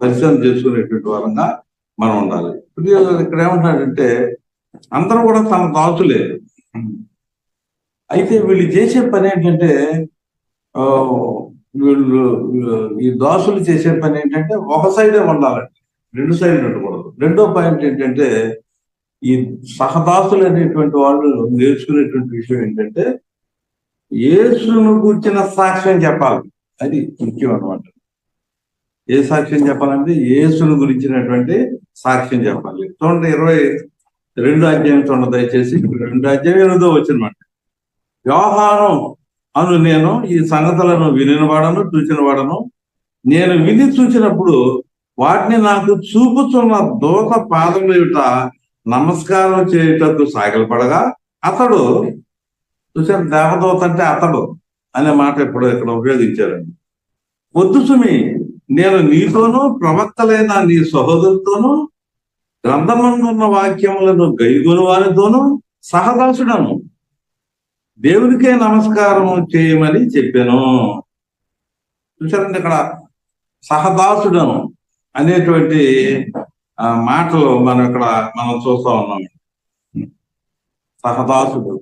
పరిశీలన చేసుకునేటువంటి వారంగా మనం ఉండాలి. ఇప్పుడు ఇక్కడ ఏమంటాడంటే అందరూ కూడా తన దాసులే. అయితే వీళ్ళు చేసే పని ఏంటంటే ఆ, వీళ్ళు ఈ దాసులు చేసే పని ఏంటంటే ఒక సైడే ఉండాలండి. రెండు సైడ్లు ఉండకూడదు. రెండో పాయింట్ ఏంటంటే ఈ సహదాసులు అనేటువంటి వాళ్ళు నేర్చుకునేటువంటి విషయం ఏంటంటే ఏసును కూర్చిన సాక్ష్యం చెప్పాలి. అది ముఖ్యం అనమాట ఏ సాక్ష్యం చెప్పాలంటే యేసును గురించినటువంటి సాక్ష్యం చెప్పాలి. చూడండి ఇరవై రెండు అధ్యాయం చూడండి దయచేసి. రెండు అధ్యాయం ఎనిమిదో వచ్చినమాట వ్యవహారం అను నేను ఈ సంగతులను వినినవాడను చూచినవాడను. నేను విని చూసినప్పుడు వాటిని నాకు చూపుతున్న దూత పాదముల నమస్కారం చేయుటకు సాగిలపడగా అతడు చూసారు దేవదూత అంటే అతడు అనే మాట ఇప్పుడు ఇక్కడ ఉపయోగించారండి. పొద్దుసుమి సుమి నేను నీతోనూ ప్రవక్తలైన నీ సహోదరుతోనూ గ్రంథమందున్న వాక్యములను గైగొని వారితోనూ సహదాసుడను. దేవునికే నమస్కారం చేయమని చెప్పాను. చూసారండి ఇక్కడ సహదాసుడను అనేటువంటి ఆ, మాటలు మనం ఇక్కడ మనం చూస్తా ఉన్నాం. సహదాసుడు.